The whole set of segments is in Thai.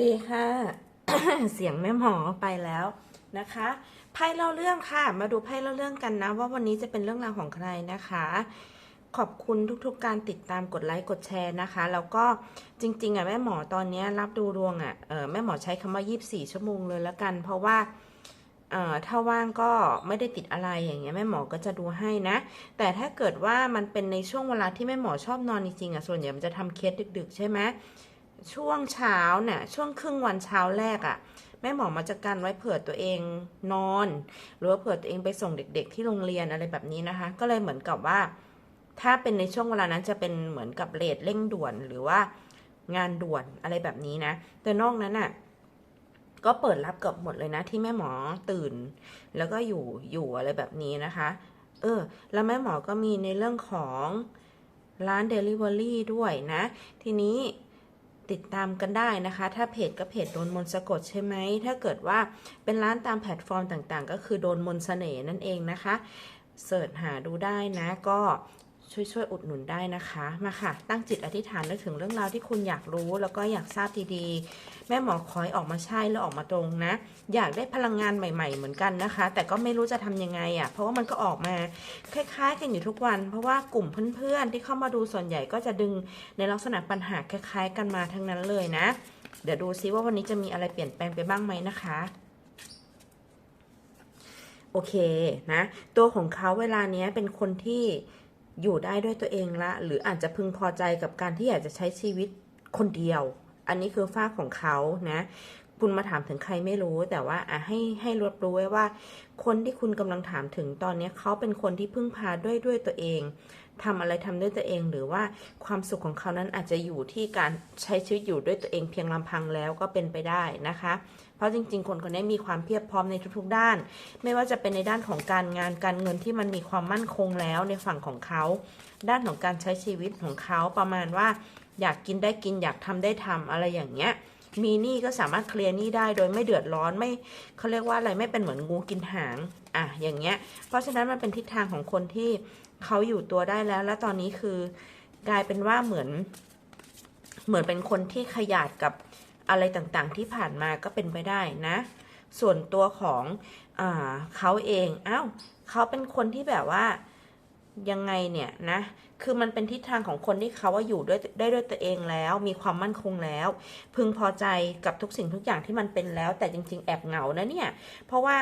ดีค่ะ เสียงแม่หมอไปแล้วนะคะไพ่เล่าเรื่องค่ะ มาดูไพ่เล่าเรื่องกันนะ ว่าวันนี้จะเป็นเรื่องราวของใครนะคะ ขอบคุณทุกๆ การติดตามกดไลค์กดแชร์นะคะ แล้วก็จริง ๆอะแม่หมอตอนนี้รับดูดวงอะออแม่หมอใช้คำว่า 24 ชั่วโมงเลยละกัน เพราะว่าถ้าว่างก็ไม่ได้ติดอะไรอย่างเงี้ยแม่หมอก็จะดูให้นะ แต่ถ้าเกิดว่ามันเป็นในช่วงเวลาที่แม่หมอชอบนอนจริงๆอะส่วนใหญ่มันจะทำเคสดึก ๆ ใช่ไหม ช่วงเช้าเนี่ยช่วงครึ่งวันเช้าแรกอะ่ะ แม่หมอมาจะกันไว้เผื่อตัวเองนอน หรือว่าเผื่อตัวเองไปส่งเด็ก ๆ ที่โรงเรียนอะไรแบบนี้นะคะ ก็เลยเหมือนกับว่า ถ้าเป็นในช่วงเวลานั้นจะเป็นเหมือนกับเลทเร่งด่วนหรือว่างานด่วนอะไรแบบนี้นะ แต่นอกนั้นอะก็เปิดรับเกือบหมดเลยนะ ที่แม่หมอตื่น แล้วก็อยู่อยู่อะไรแบบนี้นะคะ เออ แล้วแม่หมอก็มีในเรื่องของร้าน Delivery ด้วยนะ ทีนี้ ติดตามกันได้นะคะ ถ้าเพจก็เพจโดนมนสะกดใช่ไหม ถ้าเกิดว่าเป็นร้านตามแพลตฟอร์มต่างๆ ก็คือโดนมนสเสน่ห์นั่นเองนะคะเสิร์ชหาดูได้นะก็ ช่วยช่วยๆอุดหนุนได้นะคะ มาค่ะ ตั้งจิตอธิษฐานนึกถึงเรื่องราวที่คุณอยากรู้แล้วก็อยากทราบดีๆ แม่หมอคอยออกมาใช่แล้วออกมาตรงนะ อยากได้พลังงานใหม่ๆ เหมือนกันนะคะ แต่ก็ไม่รู้จะทำยังไงอะ่ะ เพราะว่ามันก็ออกมาคล้ายๆ กันอยู่ทุกวัน เพราะว่ากลุ่มเพื่อนๆ ที่เข้ามาดูส่วนใหญ่ก็จะดึงในลักษณะปัญหาคล้าย ๆ กันมาทั้งนั้นเลยนะ เดี๋ยวดูซิว่าวันนี้จะมีอะไรเปลี่ยนแปลงไปบ้างไหมนะคะโอเคนะ ตัวของเขาเวลาเนี้ยเป็นคนที่ อยู่ได้ด้วยตัวเองละ หรืออาจจะพึงพอใจกับการที่อยากจะใช้ชีวิตคนเดียว อันนี้คือฝ้าของเขานะคุณมาถามถึงใครไม่รู้แต่ว่าอะให้ให้รับรู้ไว้ว่า คนที่คุณกำลังถามถึงตอนนี้เขาเป็นคนที่พึ่งพาด้วยด้วยตัวเอง ทำอะไรทำด้วยตัวเอง หรือว่าความสุขของเขานั้นอาจจะอยู่ที่การใช้ชีวิตอยู่ด้วยตัวเองเพียงลำพังแล้วก็เป็นไปได้นะคะ เพราะจริง ๆ คนคนนี้มีความเพียบพร้อมในทุกๆด้าน ไม่ว่าจะเป็นในด้านของการงานการเงินที่มันมีความมั่นคงแล้วในฝั่งของเขา ด้านของการใช้ชีวิตของเขาประมาณว่า อยากกินได้กินอยากทำได้ทำอะไรอย่างเงี้ยมีหนี้ก็สามารถเคลียร์หนี้ได้โดยไม่เดือดร้อนไม่เขาเรียกว่าอะไรไม่เป็นเหมือนงูกินหางอะอย่างเงี้ย เพราะฉะนั้นมันเป็นทิศทางของคนที่ เขาอยู่ตัวได้แล้ว และตอนนี้คือกลายเป็นว่าเหมือน เหมือนเป็นคนที่ขยาดกับอะไรต่างๆ ที่ผ่านมาก็เป็นไปได้นะ ส่วนตัวของอเขาเองอ้าวเขาเป็นคนที่แบบว่ายังไงเนี่ยนะ คือมันเป็นทิศทางของคนที่เขาว่าอยู่ด้วยได้ด้วยตัวเองแล้ว มีความมั่นคงแล้ว พึงพอใจกับทุกสิ่งทุกอย่างที่มันเป็นแล้ว แต่จริง ๆ แอบเหงานะเนี่ย เพราะว่า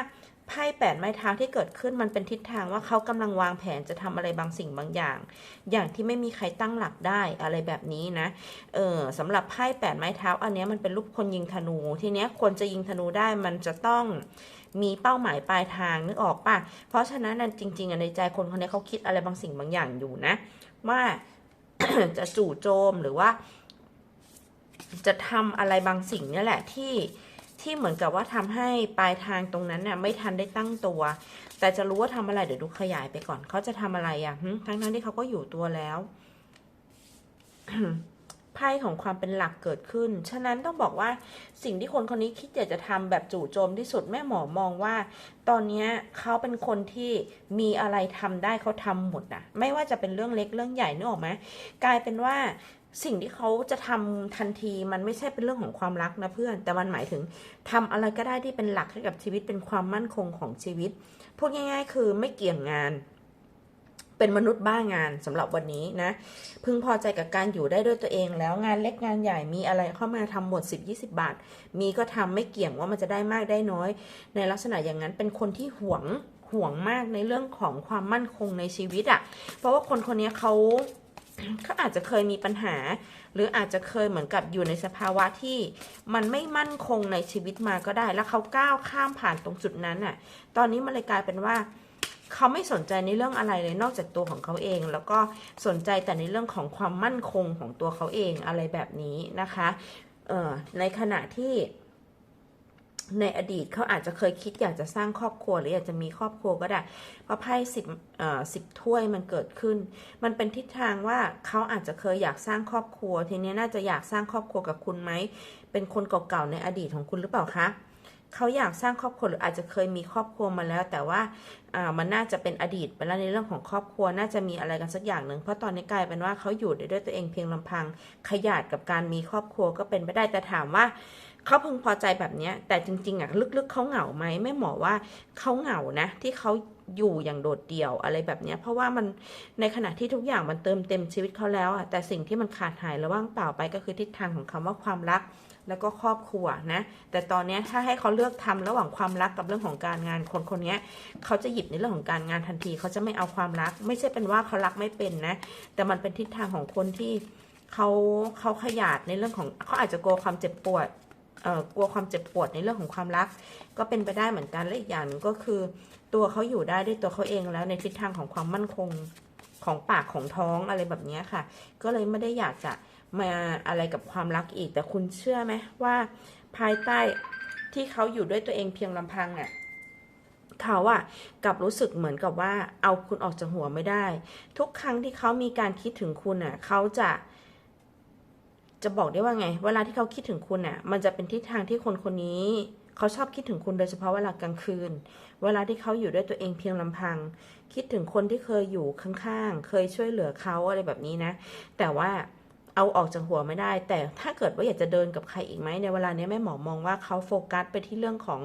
ไพ่แปดไม้เท้าที่เกิดขึ้นมันเป็นทิศทางว่าเขากำลังวางแผนจะทำอะไรบางสิ่งบางอย่าง อย่างที่ไม่มีใครตั้งหลักได้อะไรแบบนี้นะเออสำหรับไพ่แปดไม้เท้า อันนี้มันเป็นรูปคนยิงธนู ทีเนี้ยคนจะยิงธนูได้มันจะต้องมีเป้าหมายปลายทางนึกออกป่ะ เพราะฉะนั้นน่ะจริง ๆ ในใจคนคนนี้เขาคิดอะไรบางสิ่งบางอย่างอยู่นะ ว่าจะจู่โจมหรือว่า จะทำอะไรบางสิ่งนี่แหละที่ ที่เหมือนกับว่าทำให้ปลายทางตรงนั้นน่ะไม่ทันได้ตั้งตัว แต่จะรู้ว่าทำอะไรเดี๋ยวดูขยายไปก่อนเขาจะทำอะไรอะทั้งทั้งที่เขาก็อยู่ตัวแล้วไพ่ของความเป็นหลักเกิดขึ้น ฉะนั้นต้องบอกว่าสิ่งที่คนคนนี้คิดอยากจะทำแบบจู่โจมที่สุดแม่หมอมองว่า ตอนเนี้เขาเป็นคนที่มีอะไรทำได้เขาทำหมดนะไม่ว่าจะเป็นเรื่องเล็กเรื่องใหญ่นึกออกไหมกลายเป็นว่า สิ่งที่เขาจะทำทันทีมันไม่ใช่เป็นเรื่องของความรักนะเพื่อน แต่มันหมายถึงทำอะไรก็ได้ที่เป็นหลักให้กับชีวิตเป็นความมั่นคงของชีวิต พูดง่าย ๆ คือไม่เกี่ยงงาน เป็นมนุษย์บ้างานสำหรับวันนี้นะพึงพอใจกับการอยู่ได้ด้วยตัวเอง แล้วงานเล็กงานใหญ่มีอะไรเข้ามาทำหมด 10 20 บาท มีก็ทำไม่เกี่ยงว่ามันจะได้มากได้น้อย ในลักษณะอย่างนั้นเป็นคนที่หวงห่วงมากในเรื่องของความมั่นคงในชีวิตอะ่ะ เพราะว่าคนคนนี้เขา เขาอาจจะเคยมีปัญหา หรืออาจจะเคยเหมือนกับอยู่ในสภาวะที่มันไม่มั่นคงในชีวิตมาก็ได้ แล้วเขาก้าวข้ามผ่านตรงจุดนั้นน่ะ ตอนนี้มันเลยกลายเป็นว่าเขาไม่สนใจในเรื่องอะไรเลยนอกจากตัวของเขาเอง แล้วก็สนใจแต่ในเรื่องของความมั่นคงของตัวเขาเองอะไรแบบนี้นะคะ เอ่อในขณะที่ ในอดีตเขาอาจจะเคยคิดอยากจะสร้างครอบครัวหรืออยากจะมีครอบครัวก็ได้ เพราะไพ่สิบสิบถ้วยมันเกิดขึ้น มันเป็นทิศทางว่าเขาอาจจะเคยอยากสร้างครอบครัว ทีนี้น่าจะอยากสร้างครอบครัวกับคุณไหม เป็นคนเก่าๆในอดีตของคุณหรือเปล่าคะเขาอยากสร้างครอบครัวหรืออาจจะเคยมีครอบครัวมาแล้ว แต่ว่ามันน่าจะเป็นอดีตไปแล้วในเรื่องของครอบครัวน่าจะมีอะไรกันสักอย่างหนึ่งเพราะตอนนี้กลายเป็นว่าเขาอยู่ได้ด้วยตัวเองเพียงลำพังขยาดกับการมีครอบครัวก็เป็นไปได้แต่ถามว่า เขาพึงพอใจแบบนี้แต่จริง ๆอะลึกๆเขาเหงาไหมไม่หมอว่าเขาเหงานะ ที่เขาอยู่อย่างโดดเดี่ยวอะไรแบบนี้เพราะว่ามันในขณะที่ทุกอย่างมันเติมเต็มชีวิตเขาแล้วอะแต่สิ่งที่มันขาดหายและว่างเปล่าไปก็คือทิศทางของคำว่าความรักแล้วก็ครอบครัวนะ แต่ตอนนี้ถ้าให้เขาเลือกทำระหว่างความรักกับเรื่องของการงานคนคนนี้เขาจะหยิบในเรื่องของการงานทันที เขาจะไม่เอาความรัก ไม่ใช่เป็นว่าเขารักไม่เป็นนะ แต่มันเป็นทิศทางของคนที่เขาเขาขยาดในเรื่องของเขาอาจจะกลัวความเจ็บปวด กลัวความเจ็บปวดในเรื่องของความรัก ก็เป็นไปได้เหมือนกันและอีกอย่างหนึงก็คือ ตัวเขาอยู่ได้ด้วยตัวเขาเองแล้วในทิศทางของความมั่นคงของปากของท้องอะไรแบบนี้ค่ะ ก็เลยไม่ได้อยากจะมาอะไรกับความรักอีก แต่คุณเชื่อไหมว่าภายใต้ที่เขาอยู่ด้วยตัวเองเพียงลำพังอะเขาอะกลับรู้สึกเหมือนกับว่าเอาคุณออกจากหัวไม่ได้ ทุกครั้งที่เขามีการคิดถึงคุณอะเขาจะ จะบอกได้ว่าไง เวลาที่เขาคิดถึงคุณอะ มันจะเป็นทิศทางที่คนคนนี้ เขาชอบคิดถึงคุณโดยเฉพาะเวลากลางคืน เวลาที่เขาอยู่ด้วยตัวเองเพียงลำพัง คิดถึงคนที่เคยอยู่ข้างๆ เคยช่วยเหลือเขาอะไรแบบนี้นะ แต่ว่าเอาออกจากหัวไม่ได้ แต่ถ้าเกิดว่าอยากจะเดินกับใครอีกไหมในเวลานี้แม่หมอมองว่าเขาโฟกัสไปที่เรื่องของ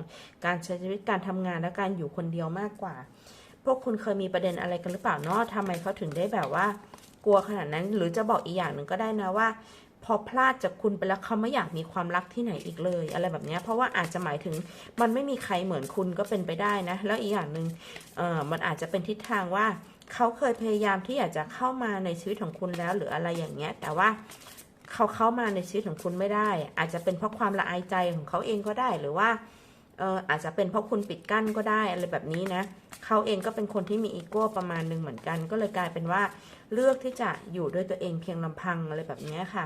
การใช้ชีวิตการทำงานและการอยู่คนเดียวมากกว่า พวกคุณเคยมีประเด็นอะไรกันหรือเปล่าเนาะทำไมเขาถึงได้แบบว่ากลัวขนาดนั้น หรือจะบอกอีกอย่างหนึ่งก็ได้นะว่า พอพลาดจากคุณไปแล้วเขาไม่อยากมีความรักที่ไหนอีกเลย อะไรแบบนี้เพราะว่าอาจจะหมายถึงมันไม่มีใครเหมือนคุณก็เป็นไปได้นะ แล้วอีกอย่างหนึ่งมันอาจจะเป็นทิศทางว่าเขาเคยพยายามที่อยากจะเข้ามาในชีวิตของคุณแล้ว หรืออะไรอย่างเงี้ย แต่ว่าเขาเข้ามาในชีวิตของคุณไม่ได้ อาจจะเป็นเพราะความละอายใจของเขาเองก็ได้หรือว่าเอออาจจะเป็นเพราะคุณปิดกั้นก็ได้อะไรแบบนี้นะเขาเองก็เป็นคนที่มีอีโก้ประมาณหนึ่งเหมือนกัน ก็เลยกลายเป็นว่าเลือกที่จะอยู่ด้วยตัวเองเพียงลำพังอะไรแบบนี้ค่ะ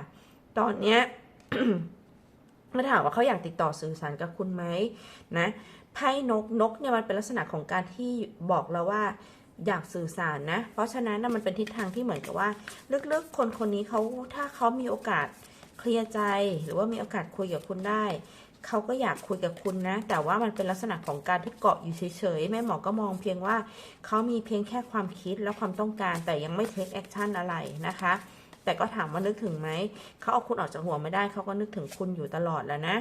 ตอนเนี้ยถ้าถามว่าเขาอยากติดต่อสื่อสารกับคุณไหมนะไพ่นกนกเนี่ยมันเป็นลักษณะของการที่บอกเราว่าอยากสื่อสารนะ เพราะฉะนั้นนะมันเป็นทิศทางที่เหมือนกับว่าลึกๆคนคนนี้เขาถ้าเขามีโอกาสเคลียร์ใจ หรือว่ามีโอกาสคุยกับคุณได้เขาก็อยากคุยกับคุณนะ แต่ว่ามันเป็นลักษณะของการที่เกาะอยู่เฉยๆแม่หมอก็มองเพียงว่าเขามีเพียงแค่ความคิดและความต้องการแต่ยังไม่เทคแอคชั่นอะไรนะคะ แต่ก็ถามว่านึกถึงไหม เขาเอาคุณออกจากหัวไม่ได้ เขาก็นึกถึงคุณอยู่ตลอดแล้วนะ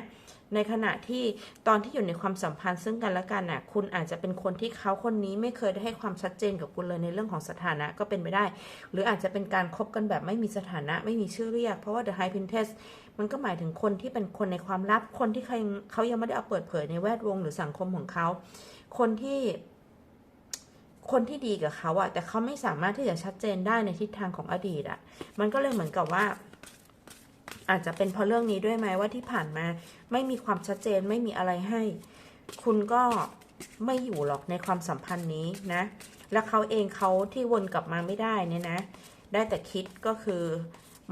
ในขณะที่ตอนที่อยู่ในความสัมพันธ์ซึ่งกันและกันน่ะ คุณอาจจะเป็นคนที่เขาคนนี้ไม่เคยได้ให้ความชัดเจนกับคุณเลยในเรื่องของสถานะก็เป็นไปได้ หรืออาจจะเป็นการคบกันแบบไม่มีสถานะไม่มีชื่อเรียก เพราะว่า The High Princess มันก็หมายถึงคนที่เป็นคนในความลับ คนที่เขายังเขายังไม่ได้เอาเปิดเผยในแวดวงหรือสังคมของเขา คนที่ คนที่ดีกับเขาอะแต่เขาไม่สามารถที่จะชัดเจนได้ในทิศทางของอดีตอะมันก็เลยเหมือนกับว่า อาจจะเป็นเพราะเรื่องนี้ด้วยไหมว่าที่ผ่านมา ไม่มีความชัดเจนไม่มีอะไรให้ คุณก็ไม่อยู่หรอกในความสัมพันธ์นี้นะ และเขาเองเขาที่วนกลับมาไม่ได้เนี่ยนะ ได้แต่คิดก็คือ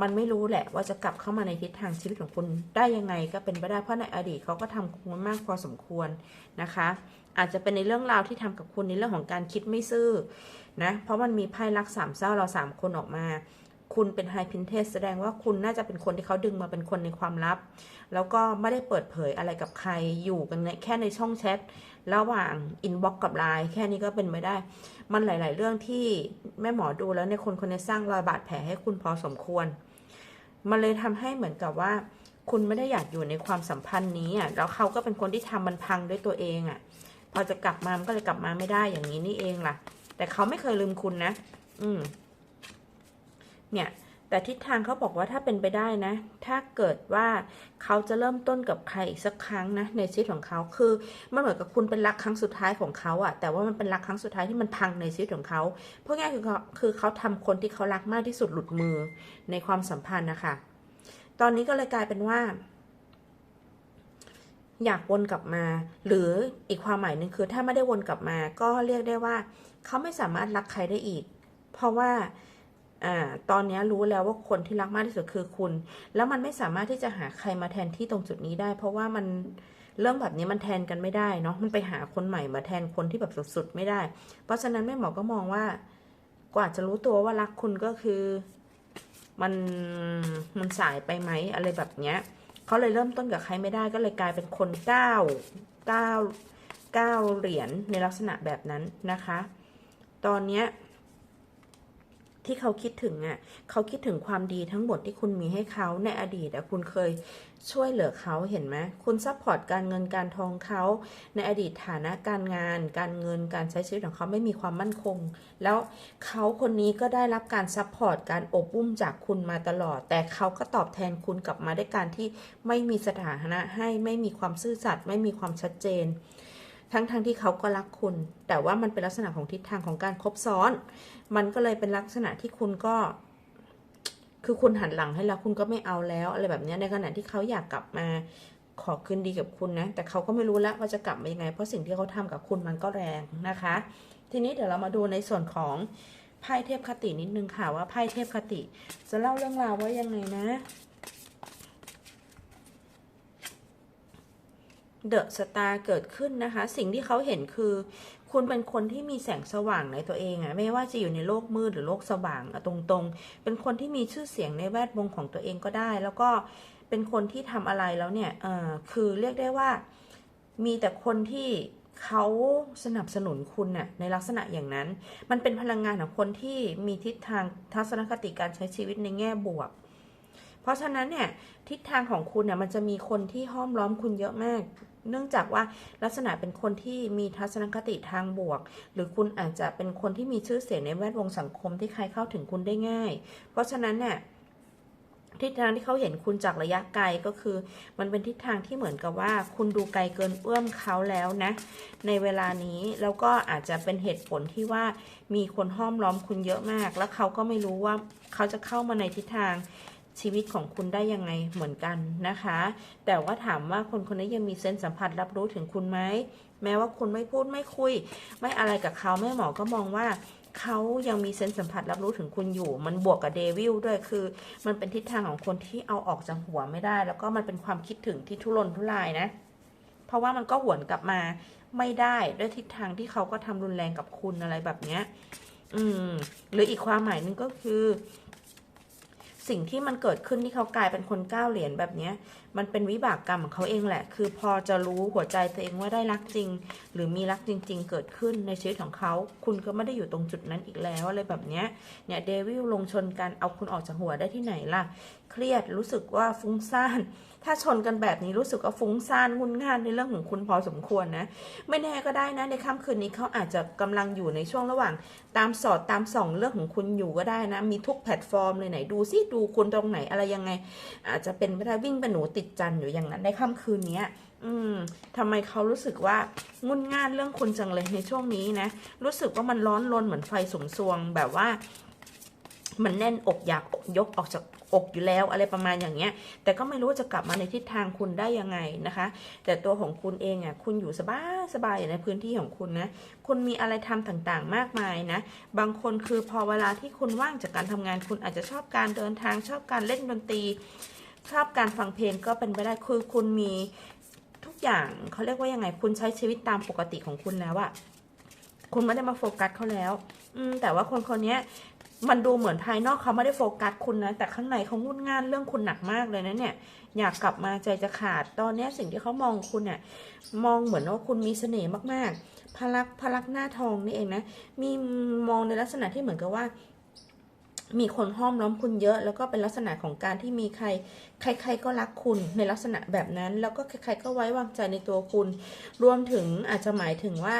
มันไม่รู้แหละว่าจะกลับเข้ามาในทิศทางชีวิตของคุณได้ยังไงก็เป็นไปได้เพราะในอดีตเขาก็ทำคุณมากพอสมควรนะคะ อาจจะเป็นในเรื่องราวที่ทำกับคุณในเรื่องของการคิดไม่ซื่อนะ เพราะมันมีไพ่รักสามเศร้าเราสามคนออกมา คุณเป็นไฮพินเทสแสดงว่าคุณน่าจะเป็นคนที่เขาดึงมาเป็นคนในความลับ แล้วก็ไม่ได้เปิดเผยอะไรกับใครอยู่กันในแค่ในช่องแชทระหว่างอินบ็อกกับไลน์แค่นี้ก็เป็นไปได้ มันหลาย ๆ เรื่องที่แม่หมอดูแล้วในคนคนนี้สร้างรอยบาดแผลให้คุณพอสมควร มันเลยทำให้เหมือนกับว่า คุณไม่ได้อยากอยู่ในความสัมพันธ์นี้อะแล้วเขาก็เป็นคนที่ทำมันพังด้วยตัวเองอะ พอจะกลับมามันก็เลยกลับมาไม่ได้อย่างนี้นี่เองล่ะ แต่เขาไม่เคยลืมคุณนะ อืม เนี่ย แต่ทิศทางเขาบอกว่าถ้าเป็นไปได้นะ ถ้าเกิดว่าเขาจะเริ่มต้นกับใครอีกสักครั้งนะในชีวิตของเขาคือมันเหมือนกับคุณเป็นรักครั้งสุดท้ายของเขาอะแต่ว่ามันเป็นรักครั้งสุดท้ายที่มันพังในชีวิตของเขาเพราะง่ายคือเขาคือเขาทำคนที่เขารักมากที่สุดหลุดมือในความสัมพันธ์นะคะตอนนี้ก็เลยกลายเป็นว่า อยากวนกลับมา หรืออีกความหมายหนึ่งคือถ้าไม่ได้วนกลับมา ก็เรียกได้ว่า เขาไม่สามารถรักใครได้อีก เพราะว่าอตอนนี้รู้แล้วว่าคนที่รักมากที่สุดคือคุณ แล้วมันไม่สามารถที่จะหาใครมาแทนที่ตรงจุดนี้ได้ เพราะว่ามันเรื่องแบบนี้มันแทนกันไม่ได้เนาะ มันไปหาคนใหม่มาแทนคนที่แบบสุดๆไม่ได้ เพราะฉะนั้นแม่หมอก็มองว่า กว่าจะรู้ตัวว่ารักคุณก็คือ มันมันสายไปไหมอะไรแบบเนี้ย เขาเลยเริ่มต้นกับใครไม่ได้ก็เลยกลายเป็นคนเก้าเก้าเก้าเหรียญในลักษณะแบบนั้นนะคะ ตอนเนี้ย ที่เขาคิดถึงอะเขาคิดถึงความดีทั้งหมดที่คุณมีให้เขาในอดีตอะคุณเคยช่วยเหลือเขาเห็นไหมคุณซัพพอร์ตการเงินการทองเขาในอดีตฐานะการงาน การเงินการใช้ชีวิตของเขาไม่มีความมั่นคง แล้วเขาคนนี้ก็ได้รับการซัพพอร์ตการอบอุ้มจากคุณมาตลอด แต่เขาก็ตอบแทนคุณกลับมาด้วยการที่ไม่มีสถานะให้ไม่มีความซื่อสัตย์ไม่มีความชัดเจน ทั้งๆทที่เขาก็รักคุณ แต่ว่ามันเป็นลักษณะของทิศทางของการคบซ้อน มันก็เลยเป็นลักษณะที่คุณก็ คือคุณหันหลังให้แล้วคุณก็ไม่เอาแล้ว อะไรแบบนี้ในขณะที่เขาอยากกลับมาขอคืนดีกับคุณนะ แต่เขาก็ไม่รู้แล้วว่าจะกลับมายังไง เพราะสิ่งที่เขาทำกับคุณมันก็แรงนะคะ ทีนี้เดี๋ยวเรามาดูในส่วนของไพ่เทพคตินิดนึงค่ะว่าไพ่เทพคติ จะเล่าเรื่องราวว่ายังไงนะ เดอะสตาร์เกิดขึ้นนะคะ สิ่งที่เขาเห็นคือ คุณเป็นคนที่มีแสงสว่างในตัวเองอะไม่ว่าจะอยู่ในโลกมืดหรือโลกสว่างอะตรงๆ เป็นคนที่มีชื่อเสียงในแวดวงของตัวเองก็ได้ แล้วก็เป็นคนที่ทำอะไรแล้วเนี่ยเออคือเรียกได้ว่า มีแต่คนที่เขาสนับสนุนคุณน่ะในลักษณะอย่างนั้น มันเป็นพลังงานของคนที่มีทิศทางทัศนคติการใช้ชีวิตในแง่บวก เพราะฉะนั้นเนี่ยทิศทางของคุณเนี่ยมันจะมีคนที่ห้อมล้อมคุณเยอะมาก เนื่องจากว่าลักษณะเป็นคนที่มีทัศนคติทางบวก หรือคุณอาจจะเป็นคนที่มีชื่อเสียงในแวดวงสังคมที่ใครเข้าถึงคุณได้ง่าย เพราะฉะนั้นเนี่ยทิศทางที่เขาเห็นคุณจากระยะไกลก็คือ มันเป็นทิศทางที่เหมือนกับว่า คุณดูไกลเกินเอื้อมเขาแล้วนะ ในเวลานี้แล้วก็อาจจะเป็นเหตุผลที่ว่ามีคนห้อมล้อมคุณเยอะมาก แล้วเขาก็ไม่รู้ว่าเขาจะเข้ามาในทิศทาง ชีวิตของคุณได้ยังไงเหมือนกันนะคะ แต่ว่าถามว่าคนคนนี้ยังมีเซนส์สัมผัสรับรู้ถึงคุณไหมแม้ว่าคุณไม่พูดไม่คุย ไม่อะไรกับเขาแม่หมอก็มองว่าเขายังมีเซนส์สัมผัสรับรู้ถึงคุณอยู่ มันบวกกับเดวิลด้วยคือ มันเป็นทิศทางของคนที่เอาออกจากหัวไม่ได้ แล้วก็มันเป็นความคิดถึงที่ทุรนทุรายนะ เพราะว่ามันก็หวนกลับมาไม่ได้ด้วยทิศทางที่เขาก็ทำรุนแรงกับคุณอะไรแบบเนี้ย อืม หรืออีกความหมายหนึ่งก็คือ สิ่งที่มันเกิดขึ้นที่เขากลายเป็นคนก้าวเหรียญแบบเนี้ยมันเป็นวิบากกรรมของเขาเองแหละ คือพอจะรู้หัวใจตัวเองว่าได้รักจริง หรือมีรักจริง ๆ เกิดขึ้นในชีวิตของเขา คุณก็ไม่ได้อยู่ตรงจุดนั้นอีกแล้วอะไรแบบเนี้ยเนี่ยเดวิลลงชนกันเอาคุณออกจากหัวได้ที่ไหนล่ะ เครียด รู้สึกว่าฟุ้งซ่าน ถ้าชนกันแบบนี้รู้สึกว่าฟุ้งซ่านงุนง่านในเรื่องของคุณพอสมควรนะ ไม่แน่ก็ได้นะในค่ำคืนนี้เขาอาจจะกำลังอยู่ในช่วงระหว่าง ตามสอดตามส่องเรื่องของคุณอยู่ก็ได้นะ มีทุกแพลตฟอร์มเลยไหนดูซิดูคุณตรงไหนอะไรยังไง อาจจะเป็นไม่ได้วิ่งเป็นหนูติดจันอยู่อย่างนั้นในค่ำคืนนี้อืมทำไมเขารู้สึกว่างุนง่านเรื่องคุณจังเลยในช่วงนี้นะ รู้สึกว่ามันร้อนรนเหมือนไฟสมซวงแบบว่า มันแน่นอกอยากยกออกจาก อกอยู่แล้วอะไรประมาณอย่างเงี้ย แต่ก็ไม่รู้ว่าจะกลับมาในทิศทางคุณได้ยังไงนะคะ แต่ตัวของคุณเองอะคุณอยู่สบายสบายอยู่ในพื้นที่ของคุณนะคุณมีอะไรทำต่างๆ มากมายนะ บางคนคือพอเวลาที่คุณว่างจากการทำงานคุณอาจจะชอบการเดินทางชอบการเล่นดนตรีชอบการฟังเพลงก็เป็นไปได้คือคุณมีทุกอย่างเขาเรียกว่ายังไง คุณใช้ชีวิตตามปกติของคุณแล้วอะคุณไม่ได้มาโฟกัสเขาแล้ว อืมแต่ว่าคนคนนี้ มันดูเหมือนภายนอกเขาไม่ได้โฟกัสคุณนะ แต่ข้างในเขางุ่นง่านเรื่องคุณหนักมากเลยนะเนี่ย อยากกลับมาใจจะขาด ตอนนี้สิ่งที่เขามองคุณเนี่ยมองเหมือนว่าคุณมีเสน่ห์มากๆ พลักพลักหน้าทองนี่เองนะ มีมองในลักษณะที่เหมือนกับว่า มีคนห้อมล้อมคุณเยอะ แล้วก็เป็นลักษณะของการที่มีใคร ใคร ๆ ก็รักคุณในลักษณะแบบนั้น แล้วก็ใครๆก็ไว้วางใจในตัวคุณ รวมถึงอาจจะหมายถึงว่า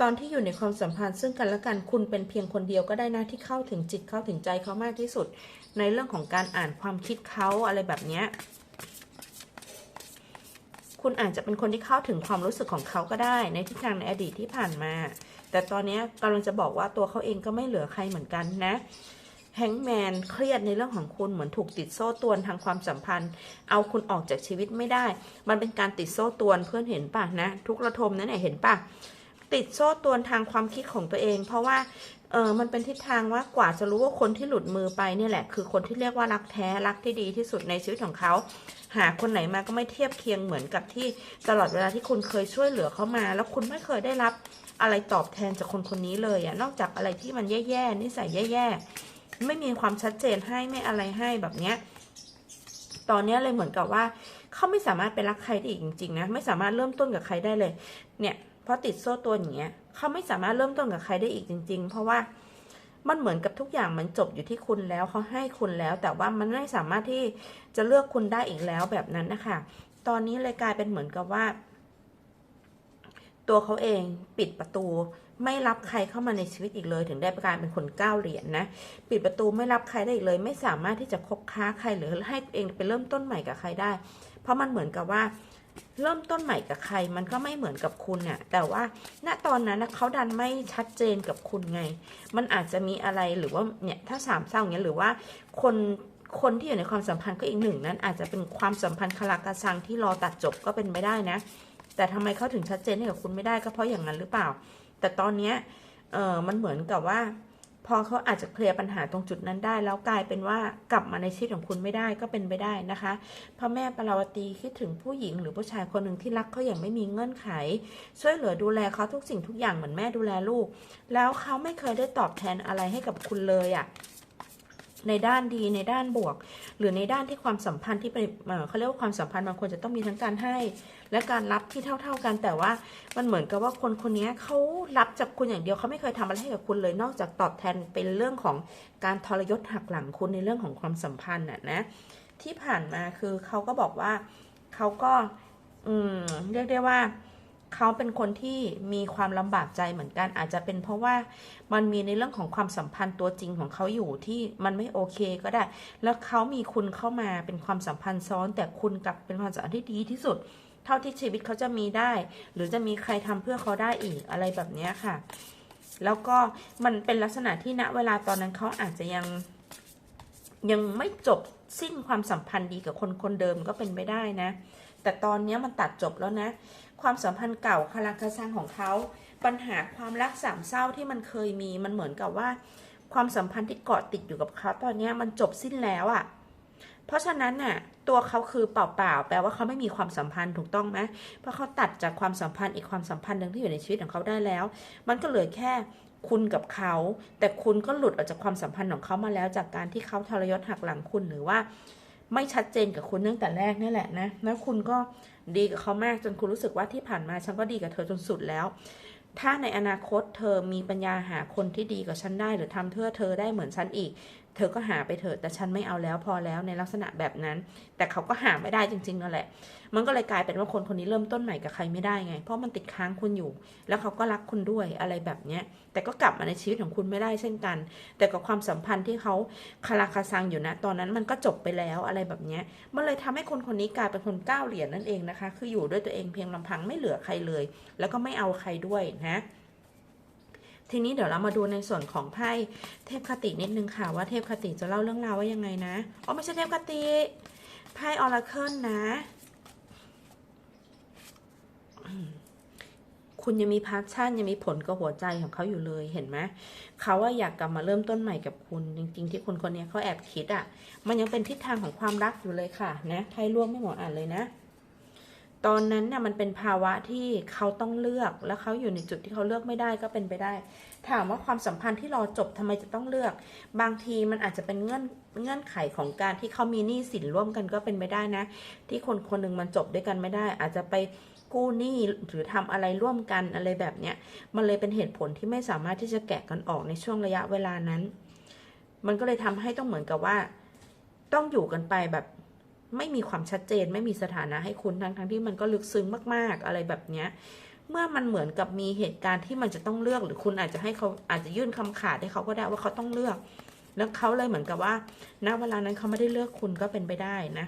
ตอนที่อยู่ในความสัมพันธ์ซึ่งกันและกันคุณเป็นเพียงคนเดียวก็ได้นะที่เข้าถึงจิตเข้าถึงใจเขามากที่สุด ในเรื่องของการอ่านความคิดเขาอะไรแบบเนี้ยคุณอาจจะเป็นคนที่เข้าถึงความรู้สึกของเขาก็ได้ ในทิศทางในอดีตที่ผ่านมา แต่ตอนนี้กำลังจะบอกว่าตัวเขาเองก็ไม่เหลือใครเหมือนกันนะแฮงแมนเครียดในเรื่องของคุณเหมือนถูกติดโซ่ตวนทางความสัมพันธ์ เอาคุณออกจากชีวิตไม่ได้ มันเป็นการติดโซ่ตวนเพื่อนเห็นป่ะนะ ทุกระทมนั่นแหละเห็นป่ะ ติดโซ่ตรวนทางความคิดของตัวเอง เพราะว่าเออมันเป็นทิศทางว่ากว่าจะรู้ว่าคนที่หลุดมือไปเนี่ยแหละ คือคนที่เรียกว่ารักแท้รักที่ดีที่สุดในชีวิตของเขา หาคนไหนมาก็ไม่เทียบเคียงเหมือนกับที่ตลอดเวลาที่คุณเคยช่วยเหลือเขามา แล้วคุณไม่เคยได้รับอะไรตอบแทนจากคนคนนี้เลยอะนอกจากอะไรที่มันแย่ๆนิสัยแย่ๆไม่มีความชัดเจนให้ไม่อะไรให้แบบเนี้ยตอนนี้เลยเหมือนกับว่า เขาไม่สามารถไปรักใครได้อีกจริงๆนะไม่สามารถเริ่มต้นกับใครได้เลย เนี่ย เพราะติดโซ่ตัวอย่างเงี้ยเขาไม่สามารถเริ่มต้นกับใครได้อีกจริง ๆ เพราะว่ามันเหมือนกับทุกอย่างมันจบอยู่ที่คุณแล้วเขาให้คุณแล้ว แต่ว่ามันไม่สามารถที่จะเลือกคุณได้อีกแล้วแบบนั้นนะคะตอนนี้เลยกลายเป็นเหมือนกับว่า ตัวเขาเองปิดประตูไม่รับใครเข้ามาในชีวิตอีกเลย ถึงได้กลายเป็นคนก้าวเหรียญนะปิดประตูไม่รับใครได้อีกเลย ไม่สามารถที่จะคบค้าใครหรือให้ตัวเองไปเริ่มต้นใหม่กับใครได้ เพราะมันเหมือนกับว่า เริ่มต้นใหม่กับใคร มันก็ไม่เหมือนกับคุณน่ะ แต่ว่าณตอนนั้นเขาดันไม่ชัดเจนกับคุณไง มันอาจจะมีอะไรหรือว่าเนี่ยถ้าสามเศร้าอย่างเงี้ยหรือว่าคนคนที่อยู่ในความสัมพันธ์ก็อีกหนึ่งนั้นอาจจะเป็นความสัมพันธ์คลากระซังที่รอตัดจบก็เป็นไปได้นะ แต่ทำไมเขาถึงชัดเจนให้กับคุณไม่ได้ก็เพราะอย่างนั้นหรือเปล่า แต่ตอนเนี้ยเออมันเหมือนกับว่า พอเขาอาจจะเคลียร์ปัญหาตรงจุดนั้นได้ แล้วกลายเป็นว่ากลับมาในชีวิตของคุณไม่ได้ก็เป็นไปได้นะคะพระแม่ปาราวตีคิดถึงผู้หญิงหรือผู้ชายคนหนึ่งที่รักเขาอย่างไม่มีเงื่อนไข ช่วยเหลือดูแลเขาทุกสิ่งทุกอย่างเหมือนแม่ดูแลลูก แล้วเขาไม่เคยได้ตอบแทนอะไรให้กับคุณเลยอะ่ะ ในด้านดีในด้านบวก หรือในด้านที่ความสัมพันธ์ที่เป็นเขาเรียกว่าความสัมพันธ์บางคนจะต้องมีทั้งการให้ และการรับที่เท่า ๆกันแต่ว่ามันเหมือนกับว่าคนคนนี้เขารับจากคุณอย่างเดียวเขาไม่เคยทำอะไรให้กับคุณเลยนอกจากตอบแทนเป็นเรื่องของการทรยศหักหลังคุณในเรื่องของความสัมพันธ์น่ะนะที่ผ่านมาคือเขาก็บอกว่าเขาก็อืมเรียกได้ว่า เขาเป็นคนที่มีความลำบากใจเหมือนกัน อาจจะเป็นเพราะว่ามันมีในเรื่องของความสัมพันธ์ตัวจริงของเขาอยู่ที่มันไม่โอเคก็ได้ แล้วเขามีคุณเข้ามาเป็นความสัมพันธ์ซ้อน แต่คุณกลับเป็นความสัมพันธ์ที่ดีที่สุด เท่าที่ชีวิตเขาจะมีได้ หรือจะมีใครทำเพื่อเขาได้อีกอะไรแบบนี้ค่ะ แล้วก็มันเป็นลักษณะที่ณเวลาตอนนั้นเขาอาจจะยังยังไม่จบสิ้นความสัมพันธ์ดีกับคนคนเดิมก็เป็นไปได้นะ แต่ตอนนี้มันตัดจบแล้วนะ ความสัมพันธ์เก่าคาราคาซังของเขาปัญหาความรักสามเศร้าที่มันเคยมีมันเหมือนกับว่า ความสัมพันธ์ที่เกาะติดอยู่กับเขาตอนนี้มันจบสิ้นแล้วอะ่ะ เพราะฉะนั้นน่ะตัวเขาคือเปล่าๆแปลว่าเขาไม่มีความสัมพันธ์ถูกต้องไหมเพราะเขาตัดจากความสัมพันธ์อีกความสัมพันธ์หนึ่งที่อยู่ในชีวิตของเขาได้แล้ว มันก็เหลือแค่คุณกับเขา แต่คุณก็หลุดออกจากความสัมพันธ์ของเขามาแล้ว จากการที่เขาทรยศหักหลังคุณหรือว่า ไม่ชัดเจนกับคุณตั้งแต่แรกนี่แหละนะแล้วคุณก็ดีกับเขามากจนคุณรู้สึกว่าที่ผ่านมาฉันก็ดีกับเธอจนสุดแล้ว ถ้าในอนาคตเธอมีปัญญาหาคนที่ดีกับฉันได้ หรือทำเพื่อเธอได้เหมือนฉันอีก เธอก็หาไปเถอะแต่ฉันไม่เอาแล้วพอแล้วในลักษณะแบบนั้น แต่เขาก็หาไม่ได้จริงๆนั่นแหละ มันก็เลยกลายเป็นว่าคนคนนี้เริ่มต้นใหม่กับใครไม่ได้ไง เพราะมันติดค้างคุณอยู่ แล้วเขาก็รักคุณด้วยอะไรแบบเนี้ย แต่ก็กลับมาในชีวิตของคุณไม่ได้เช่นกัน แต่กับความสัมพันธ์ที่เขาคาราคาซังอยู่นะ ตอนนั้นมันก็จบไปแล้วอะไรแบบเนี้ยมันเลยทำให้คนคนนี้กลายเป็นคนก้าวเหรียญนั่นเองนะคะ คืออยู่ด้วยตัวเองเพียงลำพังไม่เหลือใครเลย แล้วก็ไม่เอาใครด้วยนะ ทีนี้เดี๋ยวเรามาดูในส่วนของไพ่เทพคตินิดนึงค่ะว่าเทพคติจะเล่าเรื่องราวว่ายังไงนะอ๋อไม่ใช่เทพคติไพ่ออราเคิลนะ คุณยังมีพาชั่นยังมีผลกับหัวใจของเขาอยู่เลยเห็นไหมเขาว่าอยากกลับมาเริ่มต้นใหม่กับคุณ จริง ๆ ที่คนคนนี้เขาแอบคิดอะ่ะ มันยังเป็นทิศทางของความรักอยู่เลยค่ะ นะไพ่ร่วมไม่หมดอ่านเลยนะ ตอนนั้นน่ะมันเป็นภาวะที่เขาต้องเลือกแล้วเขาอยู่ในจุดที่เขาเลือกไม่ได้ก็เป็นไปได้ ถามว่าความสัมพันธ์ที่รอจบทำไมจะต้องเลือก บางทีมันอาจจะเป็นเงื่อนเงื่อนไขของการที่เขามีหนี้สินร่วมกันก็เป็นไปได้นะ ที่คนคนหนึ่งมันจบด้วยกันไม่ได้ อาจจะไปกู้หนี้หรือทำอะไรร่วมกันอะไรแบบเนี้ยมันเลยเป็นเหตุผลที่ไม่สามารถที่จะแกะกันออกในช่วงระยะเวลานั้น มันก็เลยทำให้ต้องเหมือนกับว่า ต้องอยู่กันไปแบบ ไม่มีความชัดเจน ไม่มีสถานะให้คุณทั้งทั้งที่มันก็ลึกซึ้งมาก ๆ อะไรแบบเนี้ยเมื่อมันเหมือนกับมีเหตุการณ์ที่มันจะต้องเลือกหรือคุณอาจจะให้เขาอาจจะยื่นคำขาดให้เขาก็ได้ว่าเขาต้องเลือก แล้วเขาเลยเหมือนกับว่าณเวลานั้นเขาไม่ได้เลือกคุณก็เป็นไปได้นะ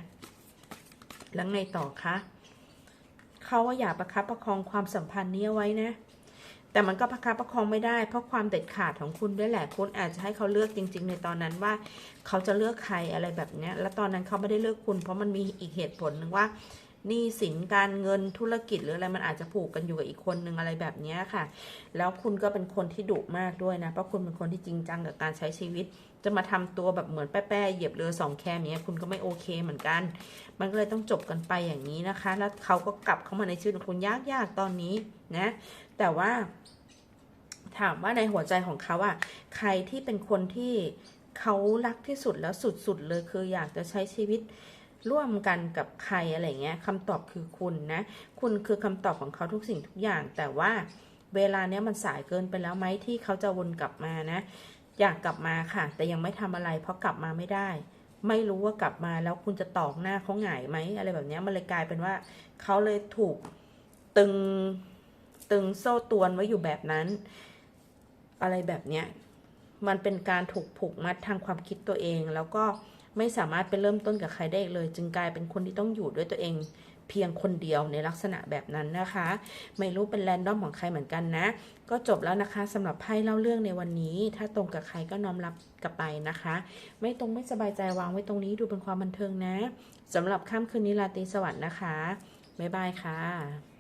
แล้วไงต่อคะเขาว่าอย่าประคับประคองความสัมพันธ์นี้ไว้นะ แต่มันก็ประคับประคองไม่ได้ เพราะความเด็ดขาดของคุณด้วยแหละคุณอาจจะให้เขาเลือกจริง ๆ ในตอนนั้นว่า เขาจะเลือกใครอะไรแบบเนี้ยแล้วตอนนั้นเขาไม่ได้เลือกคุณ เพราะมันมีอีกเหตุผลหนึ่งว่าหนี้สินการเงินธุรกิจหรืออะไรมันอาจจะผูกกันอยู่กับอีกคนนึงอะไรแบบนี้ค่ะ แล้วคุณก็เป็นคนที่ดุมากด้วยนะ เพราะคุณเป็นคนที่จริงจังกับการใช้ชีวิต จะมาทำตัวแบบเหมือนแป้ๆเหยียบเรือสองแคมอย่างเงี้ยคุณก็ไม่โอเคเหมือนกัน มันก็เลยต้องจบกันไปอย่างนี้นะคะ แล้วเขาก็กลับเข้ามาในชีวิตของคุณยากๆตอนนี้นะ แต่ว่า ถามว่าในหัวใจของเขาอะใครที่เป็นคนที่เขารักที่สุดแล้วสุดๆเลยคืออยากจะใช้ชีวิตร่วมกันกับใครอะไรเงี้ยคำตอบคือคุณนะ คุณคือคำตอบของเขาทุกสิ่งทุกอย่าง แต่ว่าเวลาเนี้ยมันสายเกินไปแล้วไหมที่เขาจะวนกลับมานะ อยากกลับมาค่ะ แต่ยังไม่ทำอะไร เพราะกลับมาไม่ได้ ไม่รู้ว่ากลับมาแล้วคุณจะตอกหน้าเขาหงายไหมอะไรแบบเนี้ยมันเลยกลายเป็นว่าเขาเลยถูกตึง ตึงโซ่ตวนไว้อยู่แบบนั้น อะไรแบบเนี้ยมันเป็นการถูกผูกมัดทางความคิดตัวเอง แล้วก็ไม่สามารถไปเริ่มต้นกับใครได้อีกเลย จึงกลายเป็นคนที่ต้องอยู่ด้วยตัวเองเพียงคนเดียวในลักษณะแบบนั้นนะคะ ไม่รู้เป็นแรนดอมของใครเหมือนกันนะ ก็จบแล้วนะคะสำหรับไพ่เล่าเรื่องในวันนี้ ถ้าตรงกับใครก็น้อมรับกลับไปนะคะ ไม่ตรงไม่สบายใจวางไว้ตรงนี้ดูเป็นความบันเทิงนะสำหรับค่ำคืนนี้ราตรีสวัสดิ์นะคะบ๊ายบายค่ะ